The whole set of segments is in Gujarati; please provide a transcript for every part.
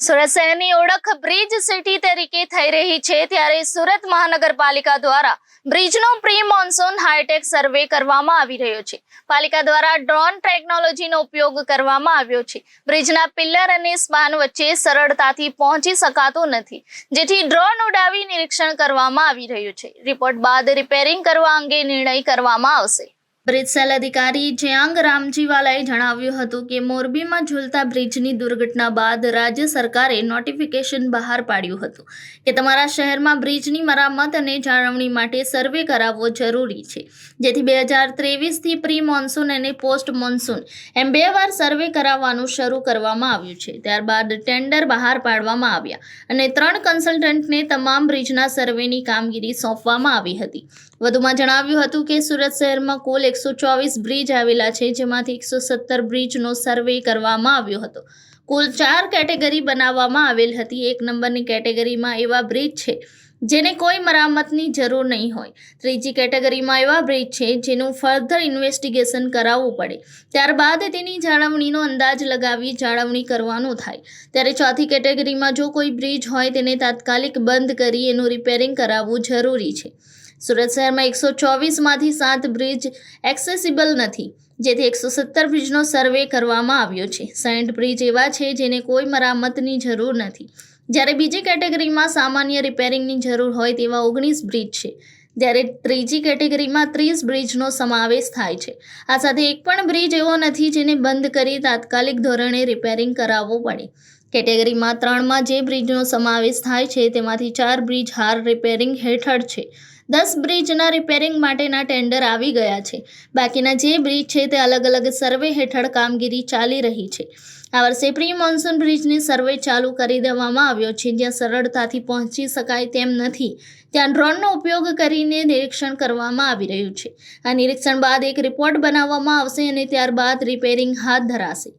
સુરત શહેરની ઓળખ બ્રિજ સિટી તરીકે થઈ રહી છે ત્યારે સુરત મહાનગરપાલિકા દ્વારા બ્રિજનો પ્રી મોન્સૂન હાઈટેક સર્વે કરવામાં આવી રહ્યો છે. પાલિકા દ્વારા ડ્રોન ટેકનોલોજીનો ઉપયોગ કરવામાં આવ્યો છે. બ્રિજના પિલ્લર અને સ્પાન વચ્ચે સરળતાથી પહોંચી શકાતો નથી, જેથી ડ્રોન ઉડાવી નિરીક્ષણ કરવામાં આવી રહ્યું છે. રિપોર્ટ બાદ રિપેરિંગ કરવા અંગે નિર્ણય કરવામાં આવશે. બ્રિજ સેલ અધિકારી જયાંગ રામજીવાલાએ જણાવ્યું હતું કે મોરબીમાં ઝૂલતા બ્રિજની દુર્ઘટના બાદ રાજ્ય સરકારે નોટિફિકેશન બહાર પાડ્યું હતું કે તમારા શહેરમાં બ્રિજની મરામત અને જાળવણી માટે સર્વે કરાવવો જરૂરી છે. જેથી બે હજાર ત્રેવીસથી પ્રી મોન્સૂન અને પોસ્ટ મોન્સૂન એમ બે વાર સર્વે કરાવવાનું શરૂ કરવામાં આવ્યું છે. ત્યારબાદ ટેન્ડર બહાર પાડવામાં આવ્યા અને ત્રણ કન્સલ્ટન્ટને તમામ બ્રિજના સર્વેની કામગીરી સોંપવામાં આવી હતી. વધુમાં જણાવ્યું હતું કે સુરત શહેરમાં કુલ એકસો ચોવીસ બ્રિજ આવેલા છે, જેમાંથી એકસો સત્તર બ્રિજનો સર્વે કરવામાં આવ્યો હતો. કુલ ચાર કેટેગરી બનાવવામાં આવેલ હતી. એક નંબરની કેટેગરીમાં એવા બ્રિજ છે, જેને કોઈ મરામતની જરૂર નહીં હોય. ત્રીજી કેટેગરીમાં એવા બ્રિજ છે, જેનું ફર્ધર ઇન્વેસ્ટિગેશન કરાવવું પડે. ત્યારબાદ તેની જાળવણીનો અંદાજ લગાવી જાળવણી કરવાનું થાય. ત્યારે ચોથી કેટેગરીમાં જો કોઈ બ્રિજ હોય, તેને તાત્કાલિક બંધ કરી એનું રિપેરિંગ કરાવવું જરૂરી છે. સુરત શહેરમાં એકસો ચોવીસમાંથી સાત બ્રિજ એક્સેસિબલ નથી, જેથી એકસો સત્તર બ્રિજનો સર્વે કરવામાં આવ્યો છે. સાઠ બ્રિજ એવા છે જેને કોઈ મરામતની જરૂર નથી. જ્યારે બીજી કેટેગરીમાં સામાન્ય રિપેરિંગની જરૂર હોય તેવા ઓગણીસ બ્રિજ છે જ્યારે ત્રીજી કેટેગરીમાં ત્રીસ બ્રિજનો સમાવેશ થાય છે. આ સાથે એક પણ બ્રિજ એવો નથી જેને બંધ કરી તાત્કાલિક ધોરણે રિપેરિંગ કરાવવો પડે. કેટેગરીમાં ત્રણમાં જે બ્રિજનો સમાવેશ થાય છે, તેમાંથી ચાર બ્રિજ હાર રિપેરિંગ હેઠળ છે. દસ બ્રિજના રિપેરિંગ માટેના ટેન્ડર આવી ગયા છે. બાકીના જે બ્રિજ છે તે અલગ અલગ સર્વે હેઠળ કામગીરી ચાલી રહી છે. આ વર્ષે પ્રી મોન્સૂન બ્રિજની સર્વે ચાલુ કરી દેવામાં આવ્યો છે. જ્યાં સરળતાથી પહોંચી શકાય તેમ નથી. ત્યાં ડ્રોનનો ઉપયોગ કરીને નિરીક્ષણ કરવામાં આવી રહ્યું છે. આ નિરીક્ષણ બાદ એક રિપોર્ટ બનાવવામાં આવશે અને ત્યારબાદ રિપેરિંગ હાથ ધરાશે.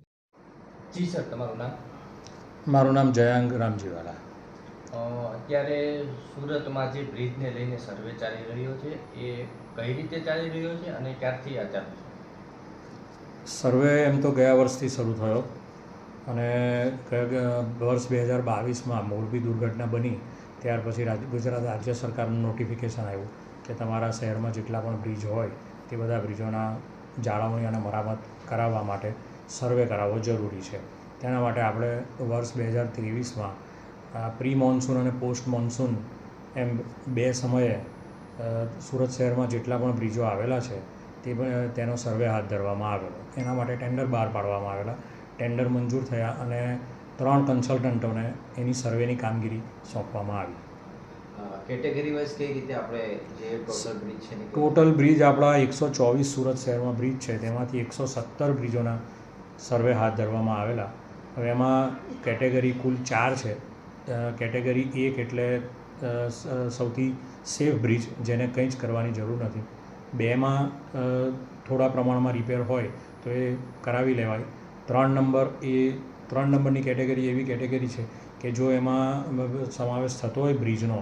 જી સર તમારું નામ? મારું નામ જયાંગ રામજીવાલા. અત્યારે સુરતમાં જે બ્રિજને લઈને સર્વે ચાલી રહ્યો છે, એ કઈ રીતે ચાલી રહ્યો છે અને ક્યારથી આ ચાલુ છે? સર્વે એમ તો ગયા વર્ષથી શરૂ થયો અને વર્ષ બે હજાર બાવીસમાં મોરબી દુર્ઘટના બની, ત્યાર પછી ગુજરાત રાજ્ય સરકારનું નોટિફિકેશન આવ્યું કે તમારા શહેરમાં જેટલા પણ બ્રિજ હોય, તે બધા બ્રિજોના જાળવણી અને મરામત કરાવવા માટે સર્વે કરાવવો જરૂરી છે. તેના માટે આપણે વર્ષ બે હજાર ત્રેવીસમાં પ્રી મોન્સૂન અને પોસ્ટ મોન્સૂન એમ બે સમયે સુરત શહેરમાં જેટલા પણ બ્રિજો આવેલા છે તે પણ તેનો સર્વે હાથ ધરવામાં આવેલો. એના માટે ટેન્ડર બહાર પાડવામાં આવેલા. ટેન્ડર મંજૂર થયા અને ત્રણ કન્સલ્ટન્ટોને એની સર્વેની કામગીરી સોંપવામાં આવી. કેટેગરી વાઇઝ કઈ રીતે આપણે જે ટોટલ બ્રિજ છે ટોટલ બ્રિજ આપણા એકસો ચોવીસ સુરત શહેરમાં બ્રિજ છે તેમાંથી એકસો સત્તર બ્રિજોના સર્વે હાથ ધરવામાં આવેલા. હવે એમાં કેટેગરી કુલ ચાર છે. કેટેગરી એક એટલે સૌથી સેફ બ્રિજ જેને કંઈ જ કરવાની જરૂર નથી. બેમાં થોડા પ્રમાણમાં રિપેર હોય તો એ કરાવી લેવાય. ત્રણ નંબર એ, ત્રણ નંબરની કેટેગરી એવી કેટેગરી છે કે જો એમાં સમાવેશ થતો હોય બ્રિજનો,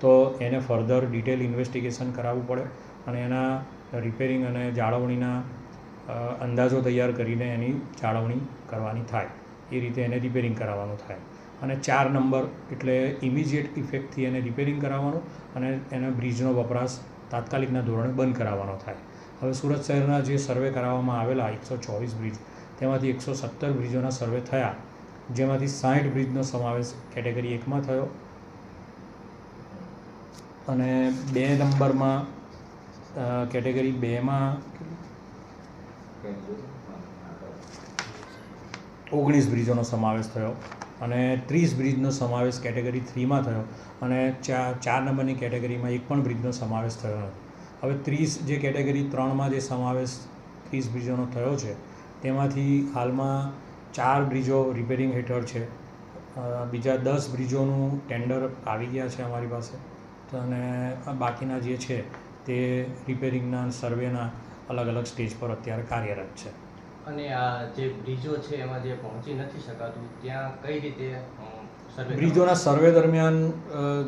તો એને ફર્ધર ડિટેલ ઇન્વેસ્ટિગેશન કરાવવું પડે અને એના રિપેરિંગ અને જાળવણીના અંદાજો તૈયાર કરીને એની જાળવણી કરવાની થાય. એ રીતે એને રિપેરિંગ કરાવવાનું થાય. અને ચાર નંબર એટલે ઇમિજિએટ ઇફેક્ટથી એને રિપેરિંગ કરાવવાનું અને એને બ્રિજનો વપરાશ તાત્કાલિકના ધોરણે બંધ કરાવવાનો થાય. હવે સુરત શહેરના જે સર્વે કરાવવામાં આવેલા એકસો ચોવીસ બ્રિજ તેમાંથી એકસો સત્તર બ્રિજોના સર્વે થયા, જેમાંથી સાઠ બ્રિજનો સમાવેશ કેટેગરી એકમાં થયો અને બે નંબરમાં કેટેગરી બેમાં ઓગણીસ બ્રિજોનો સમાવેશ થયો. અને ત્રીસ બ્રિજનો સમાવેશ કેટેગરી થ્રીમાં થયો અને ચાર ચાર નંબરની કેટેગરીમાં એક પણ બ્રિજનો સમાવેશ થયો નથી. હવે ત્રીસ જે કેટેગરી ત્રણમાં જે સમાવેશ ત્રીસ બ્રિજોનો થયો છે, તેમાંથી હાલમાં ચાર બ્રિજો રિપેરિંગ હેઠળ છે. બીજા દસ બ્રિજોનું ટેન્ડર આવી ગયા છે અમારી પાસે. અને બાકીના જે છે, તે રિપેરિંગના સર્વેના અલગ અલગ સ્ટેજ પર અત્યારે કાર્યરત છે. અને આ જે બ્રિજો છે એમાં જે પહોંચી નથી શકાતું ત્યાં કઈ રીતે સર્વે બ્રિજોના સર્વે દરમિયાન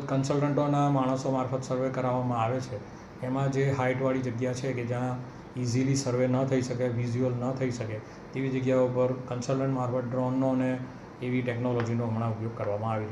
કન્સલ્ટન્ટોના માણસો મારફત સર્વે કરાવવામાં આવે છે. એમાં જે હાઇટવાળી જગ્યા છે કે જ્યાં ઇઝીલી સર્વે ન થઈ શકે વિઝ્યુઅલ ન થઈ શકે તેવી જગ્યાઓ પર કન્સલ્ટન્ટ મારફત ડ્રોનનો અને એવી ટેકનોલોજીનો હમણાં ઉપયોગ કરવામાં આવી છે